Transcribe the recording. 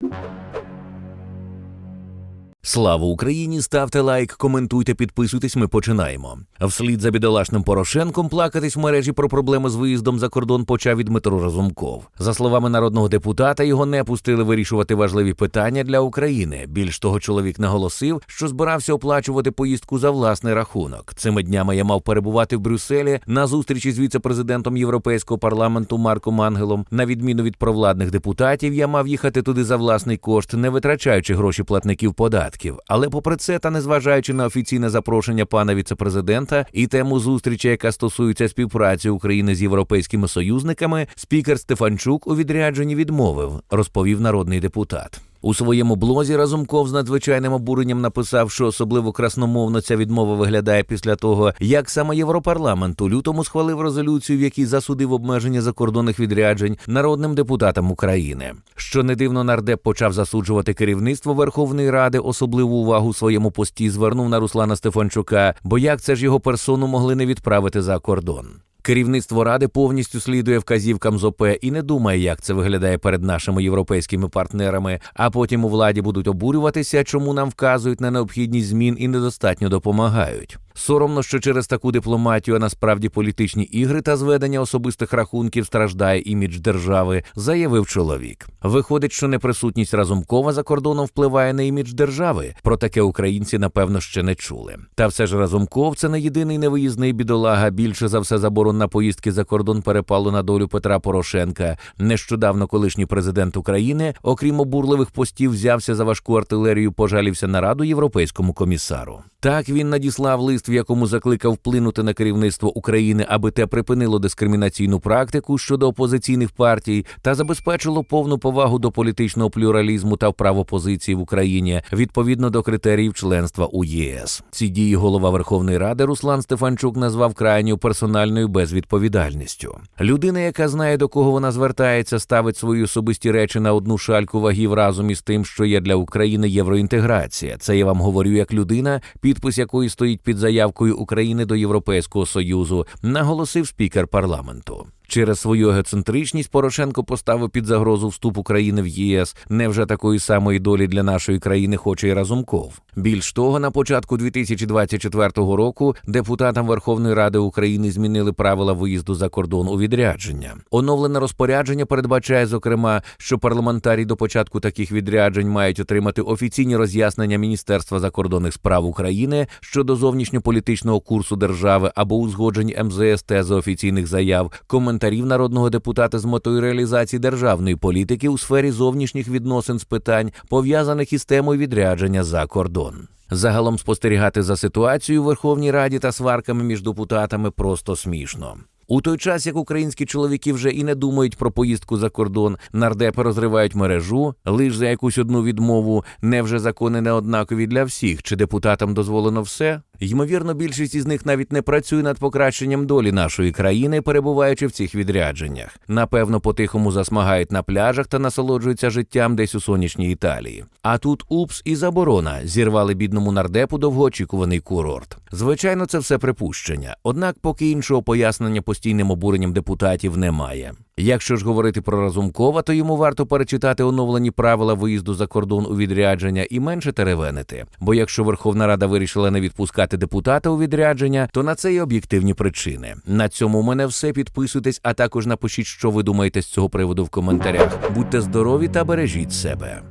you Слава Україні! Ставте лайк, коментуйте, підписуйтесь. Ми починаємо. Вслід за бідолашним Порошенком плакатись в мережі про проблеми з виїздом за кордон почав і Дмитро Разумков. За словами народного депутата, його не пустили вирішувати важливі питання для України. Більш того, чоловік наголосив, що збирався оплачувати поїздку за власний рахунок. Цими днями я мав перебувати в Брюсселі на зустрічі з віце-президентом Європейського парламенту Марком Ангелом. На відміну від провладних депутатів, я мав їхати туди за власний кошт, не витрачаючи гроші платників податків. Але попри це, та незважаючи на офіційне запрошення пана віцепрезидента і тему зустрічі, яка стосується співпраці України з європейськими союзниками, спікер Стефанчук у відрядженні відмовив, розповів народний депутат. У своєму блозі Разумков з надзвичайним обуренням написав, що особливо красномовно ця відмова виглядає після того, як саме Європарламент у лютому схвалив резолюцію, в якій засудив обмеження закордонних відряджень народним депутатам України. Що не дивно, нардеп почав засуджувати керівництво Верховної Ради, особливу увагу своєму пості звернув на Руслана Стефанчука, бо як це ж його персону могли не відправити за кордон. Керівництво ради повністю слідує вказівкам ЗОП і не думає, як це виглядає перед нашими європейськими партнерами. А потім у владі будуть обурюватися, чому нам вказують на необхідність змін і недостатньо допомагають. Соромно, що через таку дипломатію, а насправді політичні ігри та зведення особистих рахунків страждає імідж держави, заявив чоловік. Виходить, що неприсутність Разумкова за кордоном впливає на імідж держави. Про таке українці напевно ще не чули. Та все ж Разумков це не єдиний невиїзний бідолага. Більше за все заборон на поїздки за кордон перепало на долю Петра Порошенка. Нещодавно колишній президент України, окрім обурливих постів, взявся за важку артилерію, пожалівся на раду європейському комісару. Так він надіслав лист, в якому закликав вплинути на керівництво України, аби те припинило дискримінаційну практику щодо опозиційних партій та забезпечило повну повагу до політичного плюралізму та прав опозиції в Україні відповідно до критеріїв членства у ЄС. Ці дії голова Верховної Ради Руслан Стефанчук назвав крайньою персональною безвідповідальністю. Людина, яка знає до кого вона звертається, ставить свої особисті речі на одну шальку вагів разом із тим, що є для України євроінтеграція. Це я вам говорю як людина, підпис якої стоїть під заявкою України до Європейського союзу, наголосив спікер парламенту. Через свою егоцентричність Порошенко поставив під загрозу вступ України в ЄС. Невже такої самої долі для нашої країни хоче і Разумков? Більш того, на початку 2024 року депутатам Верховної Ради України змінили правила виїзду за кордон у відрядження. Оновлене розпорядження передбачає, зокрема, що парламентарі до початку таких відряджень мають отримати офіційні роз'яснення Міністерства закордонних справ України щодо зовнішньополітичного курсу держави або узгоджень МЗС тези офіційних заяв, коментарів народного депутата з метою реалізації державної політики у сфері зовнішніх відносин з питань, пов'язаних із темою відрядження за кордон. Загалом спостерігати за ситуацією у Верховній Раді та сварками між депутатами просто смішно. У той час, як українські чоловіки вже і не думають про поїздку за кордон, нардепи розривають мережу, лиш за якусь одну відмову, невже закони не однакові для всіх, чи депутатам дозволено все? Ймовірно, більшість із них навіть не працює над покращенням долі нашої країни, перебуваючи в цих відрядженнях. Напевно, по-тихому засмагають на пляжах та насолоджуються життям десь у сонячній Італії. А тут упс і заборона зірвали бідному нардепу довгоочікуваний курорт. Звичайно, це все припущення. Однак, поки іншого пояснення постійним обуренням депутатів немає. Якщо ж говорити про Разумкова, то йому варто перечитати оновлені правила виїзду за кордон у відрядження і менше теревенити. Бо якщо Верховна Рада вирішила не відпускати депутата у відрядження, то на це є об'єктивні причини. На цьому у мене все. Підписуйтесь, а також напишіть, що ви думаєте з цього приводу в коментарях. Будьте здорові та бережіть себе.